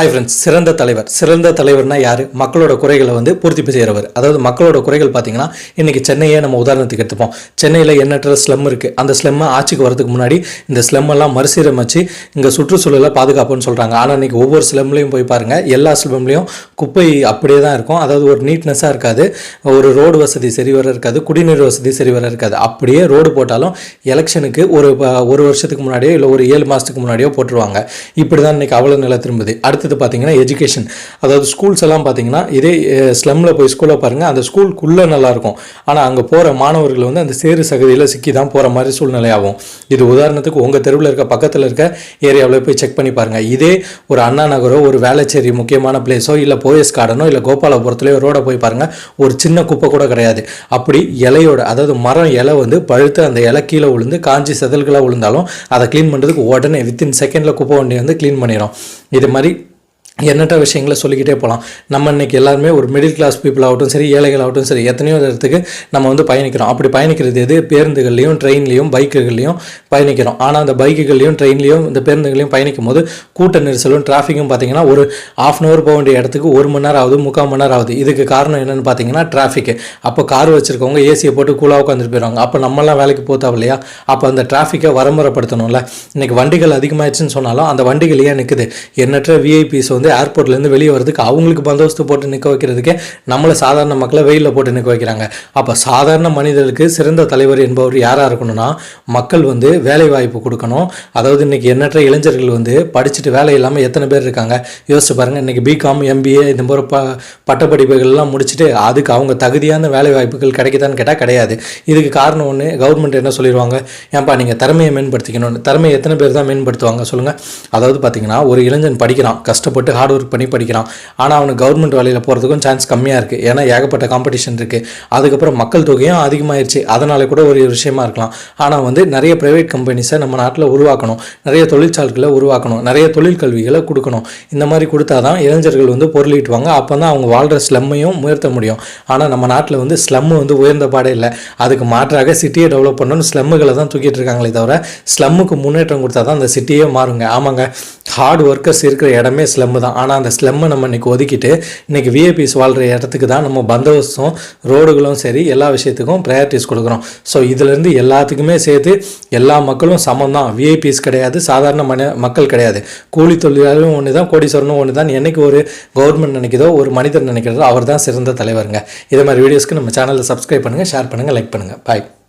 Hi friends சிறந்த தலைவர். சிறந்த தலைவர்னா யார்? மக்களோட குறைகளை வந்து பூர்த்தி செய்கிறவர் அதாவது மக்களோட குறைகள் பார்த்தீங்கன்னா இன்றைக்கி சென்னையே நம்ம உதாரணத்துக்கு எடுத்துப்போம். சென்னையில் எண்ணற்ற ஸ்லம் இருக்குது அந்த ஸ்லம்மை ஆட்சிக்கு வரதுக்கு முன்னாடி இந்த ஸ்லம்மெல்லாம் மறுசீரமைச்சு இங்கே சுற்றுச்சூழலை பாதுகாப்புன்னு சொல்கிறாங்க ஆனால் இன்றைக்கி ஒவ்வொரு ஸ்லம்லேயும் போய் பாருங்கள் எல்லா ஸ்லம்லேயும் குப்பை அப்படியே தான் இருக்கும். அதாவது ஒரு நீட்னஸாக இருக்காது. ஒரு ரோடு வசதி சரி வர இருக்காது. குடிநீர் வசதி சரி வர இருக்காது. அப்படியே ரோடு போட்டாலும் எலெக்ஷனுக்கு ஒரு ஒரு வருஷத்துக்கு முன்னாடியோ இல்லை ஒரு ஏழு மாதத்துக்கு முன்னாடியோ போட்டுருவாங்க. இப்படி தான் இன்றைக்கி அவ்வளோ நிலை திரும்புது. அடுத்தது பார்த்தீங்கன்னா எஜுகேஷன் அதாவது ஸ்கூல்ஸ் எல்லாம் பார்த்தீங்கன்னா இதே ஸ்லம்மில் போய் ஸ்கூலில் பாருங்கள் அந்த ஸ்கூலுக்குள்ளே நல்லாயிருக்கும் ஆனால் அங்கே போகிற மாணவர்கள் வந்து அந்த சேரு சகதியில் சிக்கி தான் போகிற மாதிரி சூழ்நிலை ஆகும் இது உதாரணத்துக்கு உங்கள் தெருவில் இருக்க பக்கத்தில் இருக்க ஏரியாவில் போய் செக் பண்ணி பாருங்கள் இதே ஒரு அண்ணா நகரோ ஒரு வேளச்சேரி முக்கியமான பிளேஸோ இல்லை போயஸ் கார்டனோ இல்லை கோபாலபுரத்துலேயோ ரோட போய் பாருங்கள் ஒரு சின்ன குப்பை கூட கிடையாது. அப்படி இலையோட அதாவது மரம் இலை வந்து பழுத்து அந்த இலை கீழே விழுந்து காஞ்சி செதல்களாக விழுந்தாலும் அதை க்ளீன் பண்ணுறதுக்கு உடனே வித்தின் செகண்டில் குப்பை வண்டி வந்து க்ளீன் பண்ணிடும் இது மாதிரி எண்ணற்ற விஷயங்களை சொல்லிக்கிட்டே போகலாம். நம்ம இன்றைக்கி எல்லாருமே ஒரு மிடில் கிளாஸ் பீப்புள் ஆகட்டும் சரி ஏழைகள் ஆகட்டும் சரி எத்தனையோ இடத்துக்கு நம்ம வந்து பயணிக்கிறோம். அப்படி பயணிக்கிறது எது? பேருந்துகள்லையும் ட்ரெயின்லையும் பைக்குகள்லையும் பயணிக்கிறோம். ஆனால் அந்த பைக்குகள்லையும் ட்ரெயின்லையும் இந்த பேருந்துகளையும் பயணிக்கும் போது கூட்ட நெரிசலும் டிராஃபிக்கும் பார்த்தீங்கன்னா ஒரு ஆஃப் அன் ஹவர் போக வேண்டிய இடத்துக்கு ஒரு மணி நேரம் ஆகுது முக்கால் மணி நேரம் ஆகுது. இதுக்கு காரணம் என்னென்னு பார்த்தீங்கன்னா டிராஃபிக் அப்போ கார் வச்சுருக்கவங்க ஏசியை போட்டு கூலாக உட்காந்துட்டு போயிடுவாங்க அப்போ நம்மளாம் வேலைக்கு போத்தாவும் இல்லையா அப்போ அந்த டிராஃபிக்கை வரமுறைப்படுத்தணும்ல. இன்றைக்கி வண்டிகள் அதிகமாயிடுச்சுன்னு சொன்னாலும் அந்த வண்டிகள் ஏன் நிற்குது எண்ணற்ற விஐபிஸ் வந்து ஏர்போர்ட்லேருந்து வெளியே வரதுக்கு அவங்களுக்கு பந்தோபஸ்து போட்டு நிற்க வைக்கிறதுக்கே நம்மளை சாதாரண மக்களை வெயிலில் போட்டு நிற்க வைக்கிறாங்க. அப்போ சாதாரண மனிதர்களுக்கு சிறந்த தலைவர் என்பவர் யாராக இருக்கணும்னா மக்கள் வந்து வேலை வாய்ப்பு கொடுக்கணும். அதாவது இன்றைக்கி எண்ணற்ற இளைஞர்கள் வந்து படிச்சுட்டு வேலை இல்லாமல் எத்தனை பேர் இருக்காங்க? யோசிச்சு பாருங்கள் இன்றைக்கி பிகாம் எம்பிஏ இந்த மாதிரி ப பட்டப்படிப்புகள்லாம் முடிச்சுட்டு அதுக்கு அவங்க தகுதியான வேலை வாய்ப்புகள் கிடைக்குதான்னு கேட்டால் கிடையாது. இதுக்கு காரணம் ஒன்று கவர்மெண்ட் என்ன சொல்லிடுவாங்க ஏன்பா நீங்கள் திறமையை மேம்படுத்திக்கணும்னு திறமையை எத்தனை பேர் தான் மேம்படுத்துவாங்க சொல்லுங்கள் அதாவது பார்த்தீங்கன்னா ஒரு இளைஞன் படிக்கிறான் கஷ்டப்பட்டு ஹார்ட் ஒர்க் பண்ணி படிக்கிறான். ஆனால் அவனுக்கு கவர்மெண்ட் வேலையில் போகிறதுக்கும் சான்ஸ் கம்மியாக இருக்குது ஏன்னா ஏகப்பட்ட காம்படிஷன் இருக்குது அதுக்கப்புறம் மக்கள் தொகையும் அதிகமாகிடுச்சு அதனால கூட ஒரு விஷயமா இருக்கலாம். ஆனால் வந்து நிறைய ப்ரைவேட் கம்பெனிஸை நம்ம நாட்டில் உருவாக்கணும். நிறைய தொழிற்சாலைகளை உருவாக்கணும். நிறைய தொழில் கல்விகளை கொடுக்கணும். இந்த மாதிரி கொடுத்தா தான் இளைஞர்கள் வந்து பொருளீட்டுவாங்க அப்போ தான் அவங்க வாழ்கிற ஸ்லம்மையும் உயர்த்த முடியும். ஆனால் நம்ம நாட்டில் வந்து ஸ்லம்மு வந்து உயர்ந்த பாடே இல்லை. அதுக்கு மாற்றாக சிட்டியை டெவலப் பண்ணணும்னு ஸ்லம்முகளை தான் தூக்கிட்டு இருக்காங்களே தவிர ஸ்லம்முக்கு முன்னேற்றம் கொடுத்தா தான் அந்த சிட்டியே மாறுங்க. ஆமாங்க. ஹார்ட் ஒர்க்கர்ஸ் இருக்கிற இடமே ஸ்லம்மு தான். ஆனால் அந்த ஸ்லம்மை நம்ம இன்றைக்கி ஒதுக்கிட்டு இன்றைக்கி விஐபிஸ் வாழ்கிற இடத்துக்கு தான் நம்ம பந்தோபஸ்தும் ரோடுகளும் சரி எல்லா விஷயத்துக்கும் ப்ரையாரிட்டிஸ் கொடுக்குறோம். ஸோ இதுலேருந்து எல்லாத்துக்குமே சேர்த்து எல்லா மக்களும் சமம் தான். விஐபிஸ் கிடையாது சாதாரண மன மக்கள் கிடையாது. கூலி தொழிலாளரும் ஒன்று தான் கோடீஸ்வரனும் ஒன்று தான் என்னைக்கு ஒரு கவர்மெண்ட் நினைக்குதோ ஒரு மனிதர் நினைக்கிறதோ அவர் தான் சிறந்த தலைவருங்க. இதே மாதிரி வீடியோஸ்க்கு நம்ம சேனலில் சப்ஸ்கிரைப் பண்ணுங்கள் ஷேர் பண்ணுங்கள் லைக் பண்ணுங்கள் பாய்